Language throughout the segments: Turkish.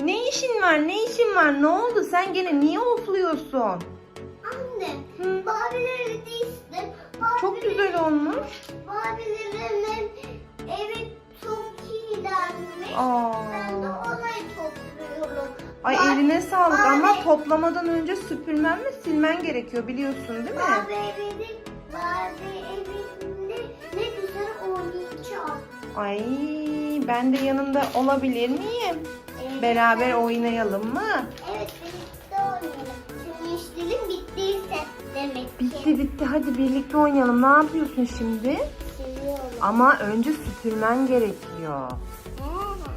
Ne işin var? Ne işin var? Ne oldu? Sen gene niye ofluyorsun? Anne, Hı. Barbie'leri değiştim. Çok güzel olmuş. Barbie'lerimin evi çok kirlenmiş. Aa. Ben de orayı topluyorum. Ay Bar- eline sağlık ama Barbie- toplamadan önce süpürmen ve silmen gerekiyor biliyorsun değil mi? Barbie evinin, Barbie evinde ne güzel oynayacağım. Ay ben de yanında olabilir miyim? Beraber oynayalım mı? Evet, birlikte oynayalım. Senin işlerin bittiyse demek ki. Bitti bitti hadi birlikte oynayalım. Ne yapıyorsun şimdi? Seviyorum. Ama önce süpürmen gerekiyor.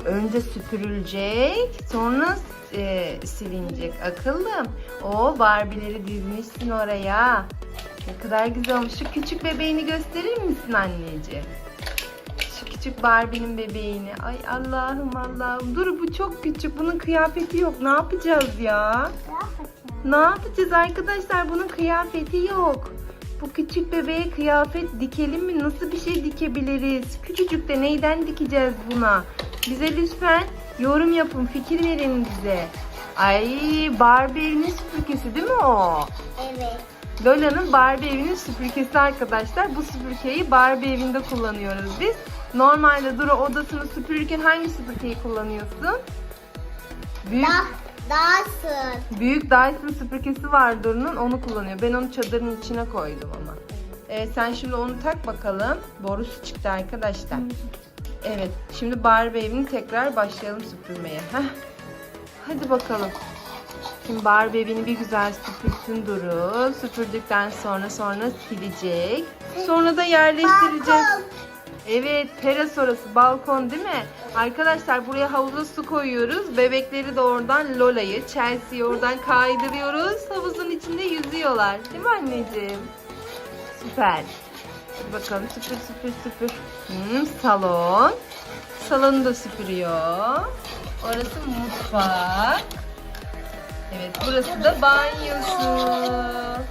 Önce süpürülecek, sonra e, silinecek. Akıllım. O Barbie'leri dizmişsin oraya. Ne kadar güzel olmuş. Şu küçük bebeğini gösterir misin anneciğim? Küçük Barbie'nin bebeğini. Ay Allah'ım Allah'ım. Dur bu çok küçük. Bunun kıyafeti yok. Ne yapacağız ya? Ne yapacağım? Ne yapacağız arkadaşlar? Bunun kıyafeti yok. Bu küçük bebeğe kıyafet dikelim mi? Nasıl bir şey dikebiliriz? Küçücük de neyden dikeceğiz buna? Bize lütfen yorum yapın, fikir verin bize. Ay Barbie evinin süpürgesi değil mi o? Evet. Lola'nın Barbie evinin süpürgesi arkadaşlar. Bu süpürgeyi Barbie evinde kullanıyoruz biz. Normalde Duru odasını süpürürken hangi süpürgeyi kullanıyorsun? Büyük, Da, Dyson. büyük Dyson süpürgesi var Duru'nun onu kullanıyor. Ben onu çadırın içine koydum ama. Evet sen şimdi onu tak bakalım. Borusu çıktı arkadaşlar. Evet şimdi Barbie evini tekrar başlayalım süpürmeye. Heh. Hadi bakalım. Şimdi Barbie evini bir güzel süpürsün Duru. Süpürdükten sonra sonra silecek. Sonra da yerleştireceğiz. Evet teras orası balkon değil mi? Arkadaşlar buraya havuza su koyuyoruz. Bebekleri de oradan Lola'yı, Chelsea'yi oradan kaydırıyoruz. Havuzun içinde yüzüyorlar. Değil mi anneciğim? Süper. Hadi bakalım süpür süpür süpür. Hmm, salon. Salonu da süpürüyor. Orası mutfak. Evet burası da banyosu.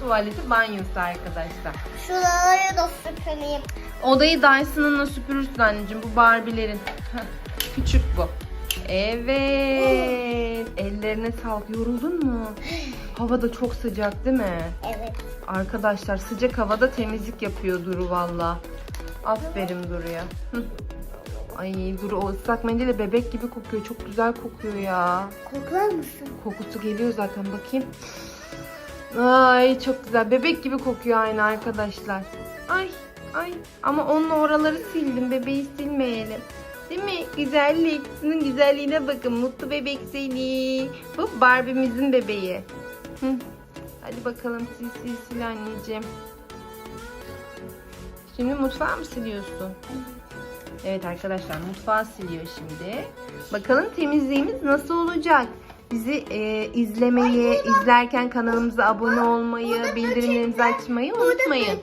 Tuvaleti banyosu arkadaşlar. Şuraları da süpüreyim. Odayı Dyson'ınla süpürürsün anneciğim. Bu Barbie'lerin. Küçük bu. Evet. Ellerine sağlık. Yoruldun mu? Hava da çok sıcak değil mi? Evet. Arkadaşlar sıcak havada temizlik yapıyor Duru valla. Aferin Duru'ya. Hı. Ay Duru o ıslak mendille bebek gibi kokuyor. Çok güzel kokuyor ya. Koklar mısın? Kokusu geliyor zaten bakayım. Ay çok güzel. Bebek gibi kokuyor aynı arkadaşlar. Ay ay ama onunla oraları sildim. Bebeği silmeyelim. Değil mi? Güzellik. Şunun güzelliğine bakın. Mutlu bebek seni. Bu Barbie'mizin bebeği. Hı. Hadi bakalım sil sil sil anneciğim. Şimdi mutfağı mı siliyorsun? Evet arkadaşlar mutfağı siliyor şimdi. Bakalım temizliğimiz nasıl olacak? Bizi e, izlemeyi, izlerken kanalımıza abone olmayı, bildirimlerimizi açmayı unutmayın.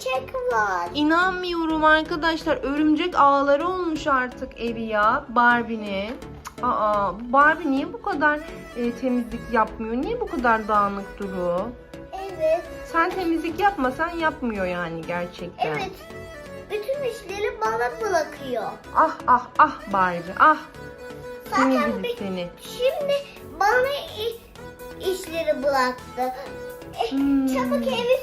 İnanmıyorum arkadaşlar. Örümcek ağları olmuş artık evi ya. Barbie'nin. Aa, Barbie niye bu kadar e, temizlik yapmıyor? Niye bu kadar dağınık duru? Evet. Sen temizlik yapmasan yapmıyor yani gerçekten. Evet. Bütün işleri bana bırakıyor. Ah ah ah Barbie ah. Seni Zaten seni. Şimdi bana işleri bıraktı. E, Hmm. Çabuk evi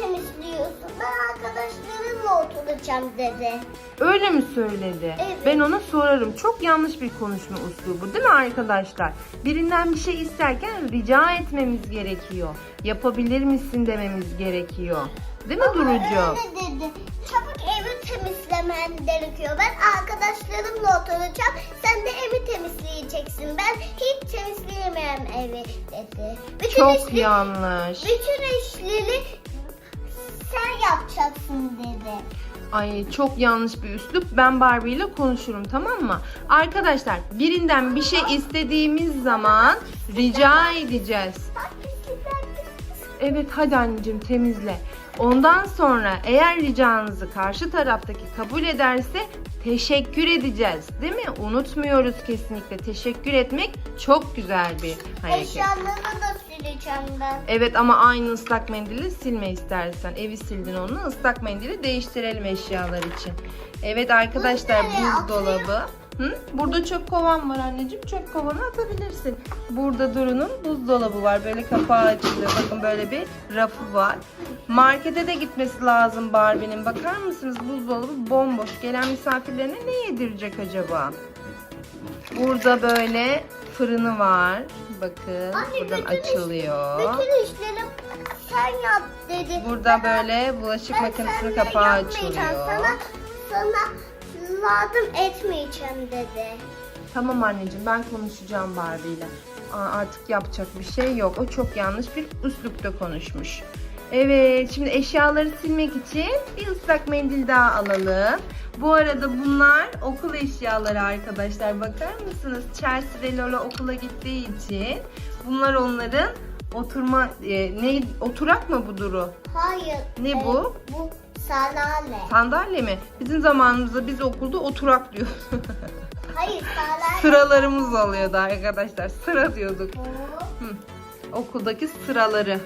temizliyorsun. Ben arkadaşlarımla oturacağım dedi. Öyle mi söyledi? Evet. Ben ona sorarım. Çok yanlış bir konuşma uslubu değil mi arkadaşlar? Birinden bir şey isterken rica etmemiz gerekiyor. Yapabilir misin dememiz gerekiyor. Değil mi Ama Duru'cuğum? öyle dedi. Çabuk evi temizlemen gerekiyor. Ben arkadaşlarımla oturacağım. Sen de evi temizleyeceksin. Ben hiç temizleyemem evi dedi. Bütün Çok işleri- yanlış. Bütün işleri sen yapacaksın dedi. Ay çok yanlış bir üslup. Ben Barbie ile konuşurum tamam mı? Arkadaşlar birinden bir şey istediğimiz zaman rica edeceğiz. Bak pislikler pis. Evet hadi anneciğim temizle. Ondan sonra eğer ricanızı karşı taraftaki kabul ederse teşekkür edeceğiz. Değil mi? Unutmuyoruz kesinlikle. Teşekkür etmek çok güzel bir hareket. Eşyalarını da sileceğim ben. Evet ama aynı ıslak mendili silme istersen. Evi sildin onu. ıslak mendili değiştirelim eşyalar için. Evet arkadaşlar buzdolabı. Hı? Burada çöp kovan var anneciğim. Çöp kovanı atabilirsin. Burada Duru'nun buzdolabı var. Böyle kapağı açılıyor. Bakın böyle bir rafı var. Markete de gitmesi lazım Barbie'nin. Bakar mısınız buzdolabı bomboş. Gelen misafirlerine ne yedirecek acaba? Burada böyle fırını var. Bakın Anne, buradan bütün iş- açılıyor. Bütün işleri sen yap dedi. Burada böyle bulaşık makinesinin kapağı açılıyor. Sana, sana yardım etmeyeceğim dedi. Tamam anneciğim ben konuşacağım Barbie ile. Aa, Artık yapacak bir şey yok. O çok yanlış bir üslupta konuşmuş. Evet şimdi eşyaları silmek için bir ıslak mendil daha alalım. Bu arada bunlar okul eşyaları arkadaşlar. Bakar mısınız? Chelsea ve Lola okula gittiği için bunlar onların oturma e, ne oturak mı bu Duru? Hayır. Ne e, bu? Bu salale. Sandalye mi? Bizim zamanımızda biz okulda oturak diyor. Hayır salale. Sıralarımız oluyordu arkadaşlar. Sıra diyorduk. Hı. Okuldaki sıraları.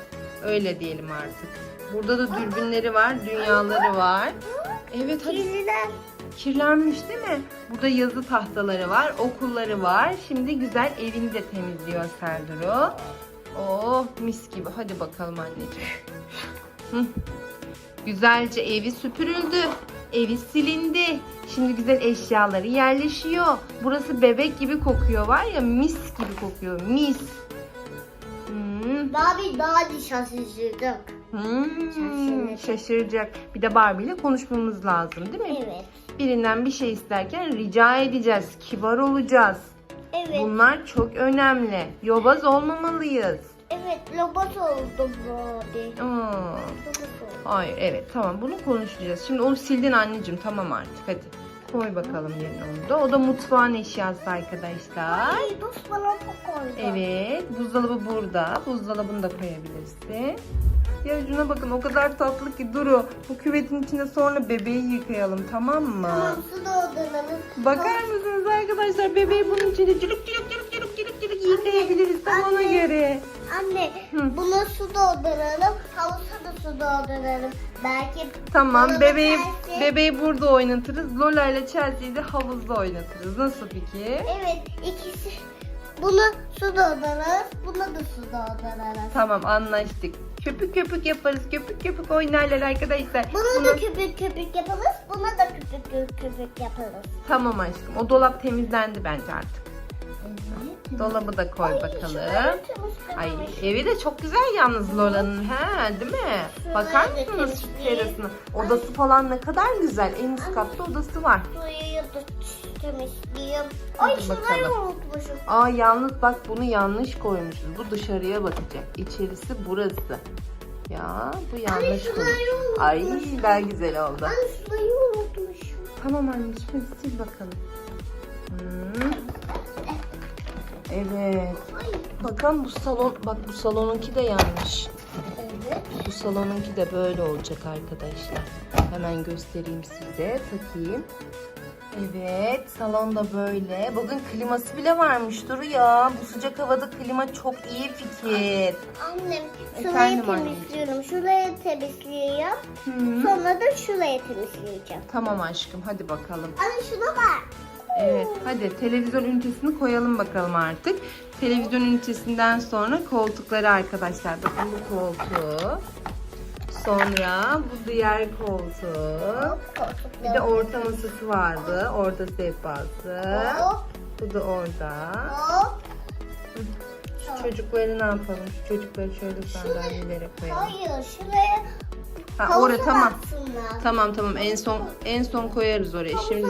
Öyle diyelim artık. Burada da dürbünleri var, dünyaları var. Evet hadi. Kirlenmiş değil mi? Burada yazı tahtaları var, okulları var. Şimdi güzel evini de temizliyor Serduru. Oh mis gibi. Hadi bakalım anneciğim. Hı. Güzelce evi süpürüldü. Evi silindi. Şimdi güzel eşyaları yerleşiyor. Burası bebek gibi kokuyor var ya mis gibi kokuyor. Mis. Hmm. Barbie daha şaşırdık. Hmm, Şaşıracak. şaşıracak. Bir de Barbie ile konuşmamız lazım değil mi? Evet. Birinden bir şey isterken rica edeceğiz. Kibar olacağız. Evet. Bunlar çok önemli. Yobaz olmamalıyız. Evet robot oldu Barbie. Aa, hayır evet tamam bunu konuşacağız. Şimdi onu sildin anneciğim tamam artık hadi. Koy bakalım yerine onu da. O da mutfağın eşyası arkadaşlar. Ay buz balonu koydu. Evet buzdolabı burada. Buzdolabını da koyabilirsin. Ya şuna bakın o kadar tatlı ki Duru. Bu küvetin içinde sonra bebeği yıkayalım tamam mı? Tamam su dolduralım. Bakar mısınız arkadaşlar bebeği bunun içinde cırık cırık cırık yıkayabiliriz tam ona Anne. göre. Anne Hı. buna su dolduralım. Havuza da su dolduralım. Belki Tamam bebeği tersi- bebeği burada oynatırız. Lola ile Chelsea'yi de havuzda oynatırız. Nasıl fikir? Evet ikisi. Bunu su doldururuz. Buna da su doldururuz. Tamam anlaştık. Köpük köpük yaparız. Köpük köpük oynarlar arkadaşlar. Buna da Bunu- köpük köpük yaparız. Buna da köpük köpük köpük yaparız. Tamam aşkım. O dolap temizlendi bence artık. Evet. Dolabı da koy bakalım. şurayı Ay evi de çok güzel yalnız Lola'nın ha değil mi? Bakar mısınız şu terasına? Odası falan ne kadar güzel. En üst katta odası var. Suyu da temizleyeyim. Ay bakalım. unutmuşum. Aa yalnız bak bunu yanlış koymuşuz. Bu dışarıya bakacak. İçerisi burası. Ya bu yanlış koymuş. Ay daha güzel oldu. Anne şurayı unutmuşum. Tamam anneciğim hadi sil bakalım. Hmm. Evet. Bakın bu salon, bak bu salonunki de yanlış. Evet. Bu salonunki de böyle olacak arkadaşlar. Hemen göstereyim size. Takayım. Evet, salon da böyle. Bugün kliması bile varmış Duru ya. Bu sıcak havada klima çok iyi fikir. Annem Efendim şurayı anneciğim. temizliyorum. Şurayı temizleyeceğim. Hı. Sonra da şurayı temizleyeceğim. Tamam aşkım, hadi bakalım. Anne şuna bak. Evet, hadi televizyon ünitesini koyalım bakalım artık. Televizyon ünitesinden sonra koltukları arkadaşlar. Bakın bu koltuğu. Sonra bu diğer koltuğu. Bir de orta masası vardı. Orada sehpası. Bu da orada. Şu çocukları ne yapalım? Şu çocukları şöyle sandalyelere koyalım. Hayır şuraya Ha oraya tamam. Tamam tamam en son en son koyarız oraya. Şimdi.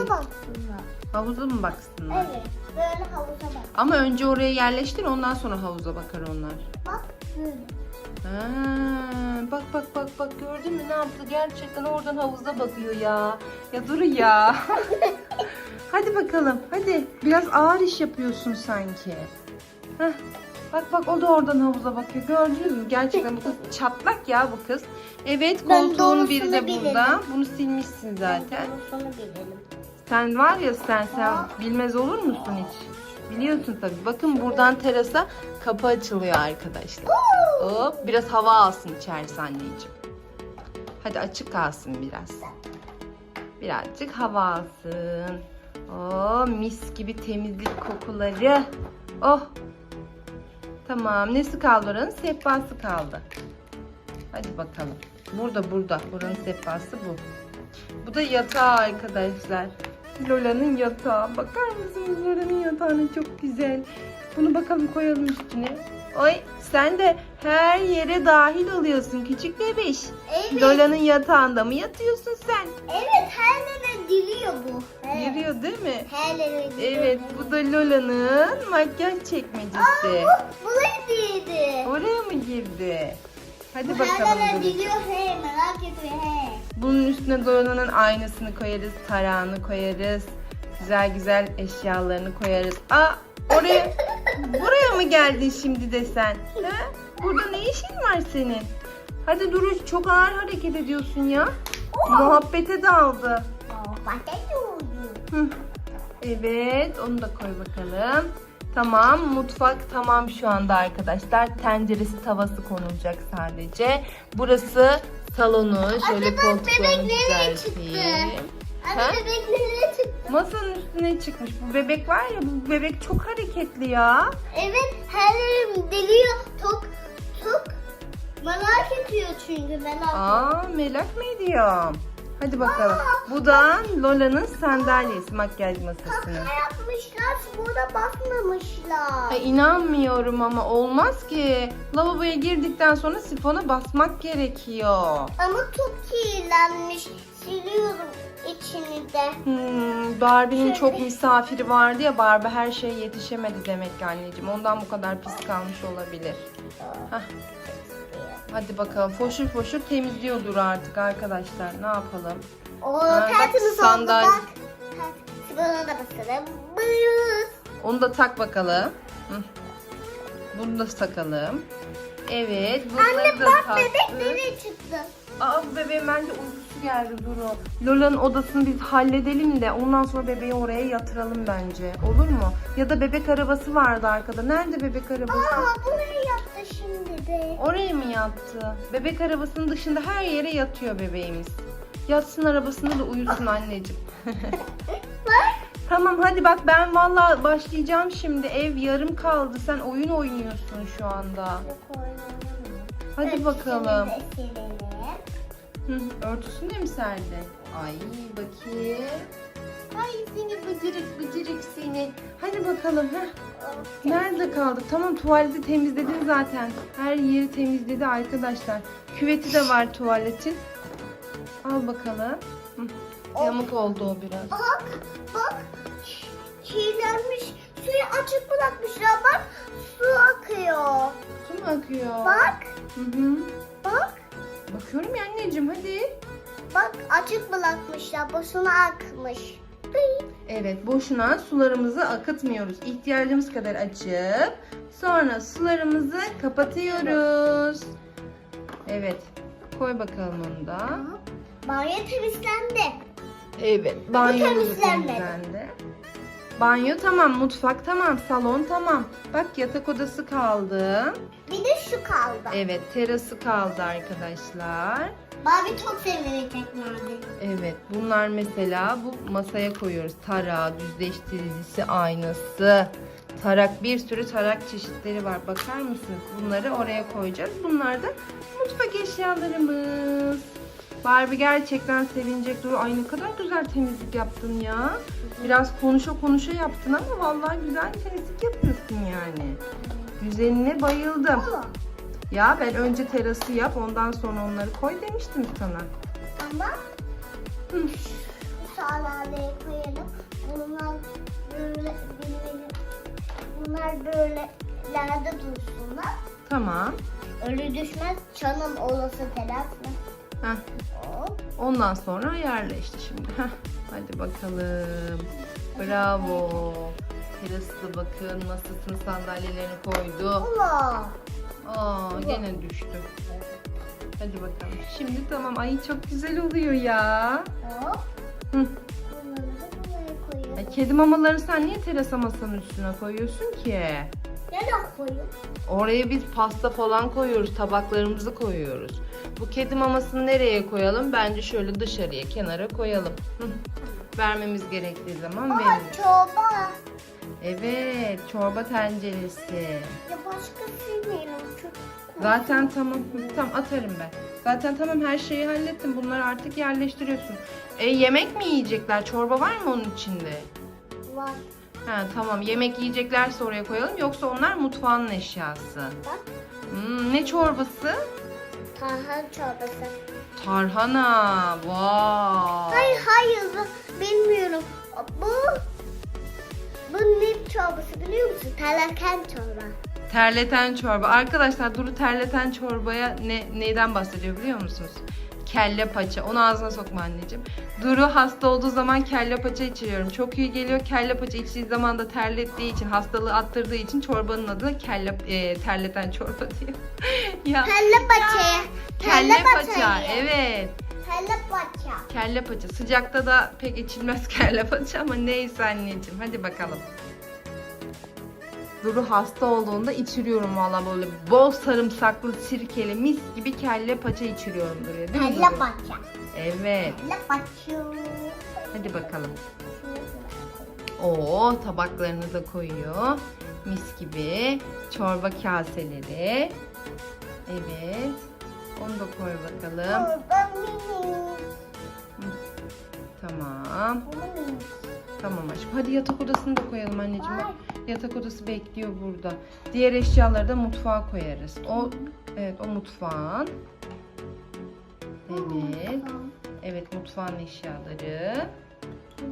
Havuza mı baksınlar? Evet böyle havuza bak. Ama önce oraya yerleştir ondan sonra havuza bakar onlar. Bak böyle. Ha, bak bak bak bak gördün mü ne yaptı? Gerçekten oradan havuza bakıyor ya. Ya dur ya. hadi bakalım hadi. Biraz ağır iş yapıyorsun sanki. Heh. Bak bak o da oradan havuza bakıyor. Gördünüz mü? Gerçekten bu kız çatlak ya bu kız. Evet Ben koltuğun biri de doğrusunu burada. bilelim. Bunu silmişsin zaten. Bunu sonra bilelim. Sen var ya sen sen bilmez olur musun hiç? Biliyorsun tabii. Bakın buradan terasa kapı açılıyor arkadaşlar. Hop biraz hava alsın içerisi anneciğim. Hadi açık kalsın biraz. Birazcık hava alsın. Oh mis gibi temizlik kokuları. Oh. Tamam nesi kaldı oranın? Sehpası kaldı. Hadi bakalım. Burada burada. Buranın sehpası bu. Bu da yatağı arkadaşlar. Lola'nın yatağı. Bakar mısınız Lola'nın yatağına çok güzel. Bunu bakalım koyalım üstüne. Oy sen de her yere dahil oluyorsun küçük bebiş. Evet. Lola'nın yatağında mı yatıyorsun sen? Evet her yere diliyor bu. Evet. Giriyor değil mi? Her yere diliyor. Evet bu da Lola'nın makyaj çekmecesi. Aa, bu, bu değildi. Oraya mı girdi? Hadi Bu bakalım. Duru'cum. diliyor he merak etme he. Bunun üstüne Lola'nın aynasını koyarız, tarağını koyarız. Güzel güzel eşyalarını koyarız. Aa oraya buraya mı geldin şimdi de sen? Ha? Burada ne işin var senin? Hadi Duru çok ağır hareket ediyorsun ya. Muhabbete daldı. Oldu? Hı. Evet, onu da koy bakalım. Tamam, mutfak tamam şu anda arkadaşlar. Tenceresi, tavası konulacak sadece. Burası salonu. Şöyle bak koltuklarını bebek nereye düzelteyim. çıktı? Ha? Anne bebek nereye çıktı? Masanın üstüne çıkmış. Bu bebek var ya, bu bebek çok hareketli ya. Evet her yerim deliyor. Tok tok. Merak ediyor çünkü merak. Aa, merak mı ediyorum? Hadi bakalım. Bu da Lola'nın sandalyesi, makyaj masasının. Kaka yapmışlar, burada basmamışlar. Ay, inanmıyorum ama olmaz ki. Lavaboya girdikten sonra sifona basmak gerekiyor. Ama çok kirlenmiş. Siliyorum içini de. Hmm, Barbie'nin çok misafiri vardı ya Barbie her şeye yetişemedi demek ki anneciğim. Ondan bu kadar pis kalmış olabilir. Hah, hadi bakalım foşur foşur temizliyordur artık arkadaşlar. Ne yapalım? O bak, tertemiz oldu bak. Sibona da basalım. Buyurun. Onu da tak bakalım. Hı. Bunu da takalım. Evet bunları Anne da bak taktık. bebek nereye çıktı? Aa bu bebeğin bence uykusu geldi Duru. Lola'nın odasını biz halledelim de ondan sonra bebeği oraya yatıralım bence. Olur mu? Ya da bebek arabası vardı arkada. Nerede bebek arabası? Aa bu ne yaptı şimdi de? Oraya mı yattı? Bebek arabasının dışında her yere yatıyor bebeğimiz. Yatsın arabasında da uyusun anneciğim. Tamam hadi bak ben valla başlayacağım şimdi. Ev yarım kaldı. Sen oyun oynuyorsun şu anda. Yok, oynayamam. Hadi Ölçüsünü bakalım. Hı, örtüsünü de mi serdi? Ay bakayım. Ay seni bıcırık bıcırık seni. Hadi bakalım. Heh. Nerede kaldık? Tamam tuvaleti temizledin zaten. Her yeri temizledi arkadaşlar. Küveti de var tuvaletin. Al bakalım. Hı. Yamuk oldu o biraz. Bak bak kirlenmiş. Suyu açık bırakmışlar bak su akıyor. Su mu akıyor? Bak Hı hı. bak Bakıyorum ya anneciğim hadi. bak açık bırakmışlar boşuna akmış. Evet boşuna sularımızı akıtmıyoruz. İhtiyacımız kadar açıp sonra sularımızı kapatıyoruz. Evet. Koy bakalım onu da. Banyo temizlendi. Evet. Banyo temizlenmedi. temizlendi. Banyo tamam, mutfak tamam, salon tamam. Bak yatak odası kaldı. Bir de şu kaldı. Evet, terası kaldı arkadaşlar. Barbie çok sevilecek nerede? Evet, bunlar mesela bu masaya koyuyoruz. Tarağı, düzleştiricisi, aynası. Tarak, bir sürü tarak çeşitleri var. Bakar mısınız? Bunları oraya koyacağız. Bunlar da mutfak eşyalarımız. Barbie gerçekten sevinecek. Dur, ay ne kadar güzel temizlik yaptın ya. Biraz konuşa konuşa yaptın ama vallahi güzel temizlik yapıyorsun yani. Güzeline bayıldım. Ya ben önce terası yap ondan sonra onları koy demiştim sana. ama Hı. bu sandalyeyi koyalım. Bunlar böyle. Bunlar böyle lerde dursunlar. Tamam. Ölü düşmez canım olası teras mı? Heh. Ondan sonra ayarla işte şimdi. Heh. Hadi bakalım. Bravo. Terası bakın masasını sandalyelerini koydu. Allah. Aa gene düştü. Hadi bakalım. Şimdi tamam. Ay çok güzel oluyor ya. Hop. Hı. Ay, kedi mamaları sen niye terasa masanın üstüne koyuyorsun ki? Nereye koyayım? Oraya biz pasta falan koyuyoruz, tabaklarımızı koyuyoruz. Bu kedi mamasını nereye koyalım? Bence şöyle dışarıya, kenara koyalım. Hı. Vermemiz gerektiği zaman Aa veririz. çorba. Evet, çorba tenceresi. Ya başka silmeyelim. Çok... Zaten tamam, tamam atarım ben. Zaten tamam her şeyi hallettim. Bunları artık yerleştiriyorsun. E yemek mi yiyecekler? Çorba var mı onun içinde? Var. Ha tamam. Yemek yiyeceklerse oraya koyalım. Yoksa onlar mutfağın eşyası. Bak. Hmm, ne çorbası? Tarhana çorbası. Tarhana. Vay. Hayır hayır bu- bilmiyorum. Bu bu ne çorbası biliyor musun? Talaken çorba. Terleten çorba. Arkadaşlar Duru terleten çorbaya ne neyden bahsediyor biliyor musunuz? Kelle paça. Onu ağzına sokma anneciğim. Duru hasta olduğu zaman kelle paça içiriyorum. Çok iyi geliyor. Kelle paça içtiği zaman da terlettiği için, hastalığı attırdığı için çorbanın adı kelle e, terleten çorba diyor. ya Kelle paça. kelle paça. Evet. Kelle paça. Kelle paça. Sıcakta da pek içilmez kelle paça ama neyse anneciğim. Hadi bakalım. Duru hasta olduğunda içiriyorum valla böyle bol sarımsaklı sirkeli mis gibi kelle paça içiriyorum Duru'ya değil mi Kelle Duru? paça. Evet. Kelle paça. Hadi bakalım. Oo tabaklarını da koyuyor. Mis gibi. Çorba kaseleri. Evet. Onu da koy bakalım. Tamam. Tamam aşkım. Hadi yatak odasını da koyalım anneciğim. Yatak odası bekliyor burada. Diğer eşyaları da mutfağa koyarız. O evet o mutfağın. Evet. Evet mutfağın eşyaları.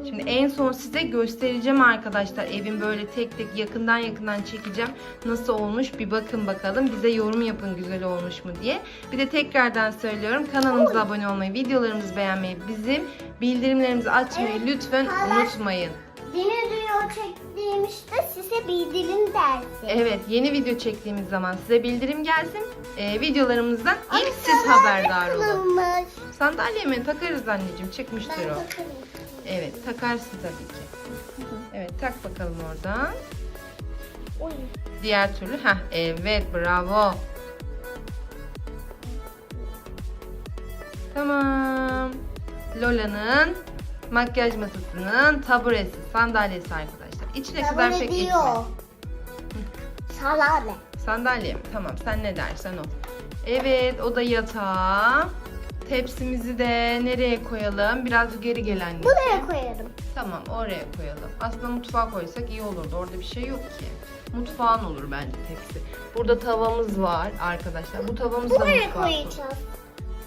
Şimdi en son size göstereceğim arkadaşlar. Evin böyle tek tek yakından yakından çekeceğim. Nasıl olmuş bir bakın bakalım. Bize yorum yapın güzel olmuş mu diye. Bir de tekrardan söylüyorum. Kanalımıza abone olmayı, videolarımızı beğenmeyi, bizim bildirimlerimizi açmayı lütfen unutmayın. Yeni video çektiğimizde size bildirim dersi. Evet yeni video çektiğimiz zaman size bildirim gelsin. Ee, videolarımızdan ilk siz haberdar olun. kırılmış. Sandalye mi? Takarız anneciğim. Ben Çıkmıştır o. takarım. Evet takarsın tabii ki. Evet tak bakalım oradan. Oy. Diğer türlü. Heh, evet bravo. Tamam. Lola'nın makyaj masasının taburesi, sandalyesi arkadaşlar. İçine kadar pek etmez. Salale. Sandalye mi? Tamam sen ne dersen o. Evet o da yatağı. Tepsimizi de nereye koyalım? Biraz geri gelen. Buraya koyarım. Tamam oraya koyalım. Aslında mutfağa koysak iyi olurdu. Orada bir şey yok ki. Mutfağın olur bence tepsi. Burada tavamız var arkadaşlar. Bu tavamızı da Buraya mutfağa koy. koyacağız.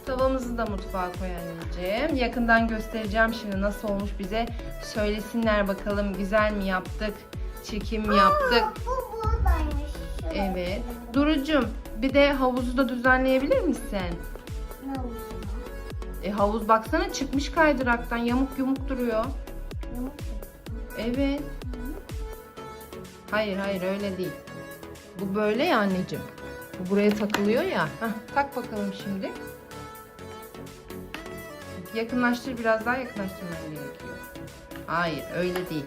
Tavamızı da mutfağa koy anneciğim. Yakından göstereceğim şimdi nasıl olmuş bize. Söylesinler bakalım güzel mi yaptık? Çekim mi yaptık? Bu buradaymış. Evet. Durucum bir de havuzu da düzenleyebilir misin? Ne oldu? E havuz baksana çıkmış kaydıraktan yamuk yumuk duruyor. Yamuk. Evet. Hayır hayır öyle değil. Bu böyle ya anneciğim. Bu buraya takılıyor ya. Heh, tak bakalım şimdi. Yakınlaştır biraz daha yakınlaştırman gerekiyor. Hayır öyle değil.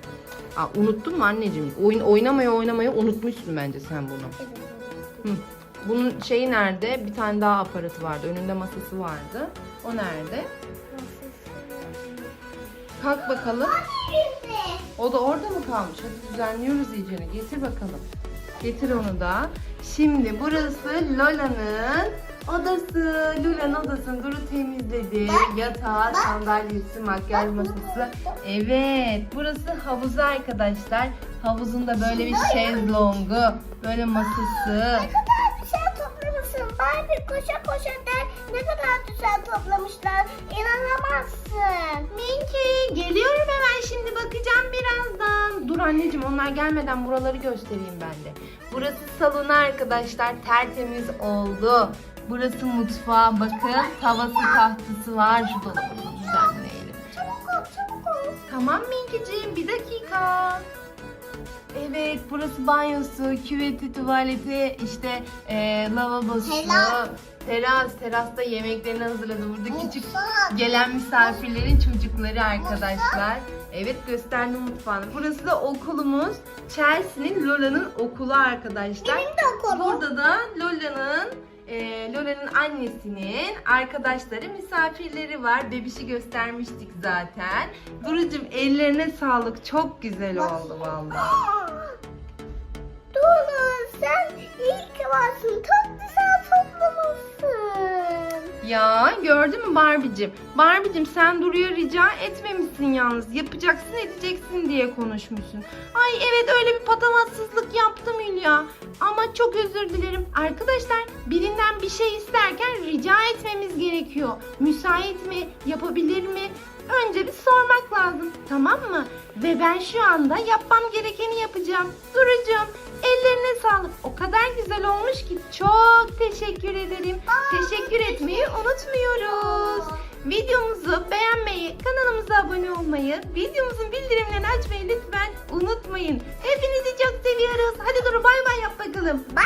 Aa, unuttun mu anneciğim? Oyun oynamaya oynamaya unutmuşsun bence sen bunu. Hı. Bunun şeyi nerede? Bir tane daha aparatı vardı. Önünde masası vardı. O nerede? Kalk bakalım. O da orada mı kalmış? Hadi düzenliyoruz iyicene. Getir bakalım. Getir onu da. Şimdi burası Lola'nın odası. Lola'nın odasını Duru temizledi. Yatağı, sandalyesi, makyaj masası. Evet. Burası havuzu arkadaşlar. Havuzunda böyle bir şezlongu, böyle masası. Ne kadar güzel toplamışsın. Barbie koşa koşa der. Ne kadar güzel toplamışlar. İnanamazsın. Minki geliyorum hemen şimdi bakacağım birazdan. Dur anneciğim onlar gelmeden buraları göstereyim ben de. Burası salonu arkadaşlar tertemiz oldu. Burası mutfağı bakın tavası tahtası var. Şu dolabını düzenleyelim. Çabuk ol çabuk ol. Tamam Minkiciğim bir dakika. Evet burası banyosu, küveti, tuvaleti, işte eee lavabosu. Teras. Teras, terasta yemeklerini hazırladı. Burada küçük gelen misafirlerin çocukları arkadaşlar. Evet gösterdim mutfağını. Burası da okulumuz. Chelsea'nin Lola'nın okulu arkadaşlar. Benim de okulum. Burada da Lola'nın e, Lola'nın annesinin arkadaşları, misafirleri var. Bebişi göstermiştik zaten. Duru'cum ellerine sağlık. Çok güzel oldu vallahi. Duru sen iyi ki varsın. Çok güzel toplamışsın. Ya gördün mü Barbie'cim? Barbie'cim sen Duru'ya rica etmemişsin yalnız. Yapacaksın edeceksin diye konuşmuşsun. Ay evet öyle bir patavatsızlık yaptım Hülya. Ama çok özür dilerim. Arkadaşlar birinden bir şey isterken rica etmemiz gerekiyor. Müsait mi? Yapabilir mi? Önce bir sormak lazım. Tamam mı? Ve ben şu anda yapmam gerekeni yapacağım. Duru'cum ellerine sağlık. O kadar güzel olmuş ki çok teşekkür ederim. Teşekkür etmeyi unutmuyoruz. Videomuzu beğenmeyi, kanalımıza abone olmayı, videomuzun bildirimlerini açmayı lütfen unutmayın. Hepinizi çok seviyoruz. Hadi Duru bay bay yap bakalım. Bay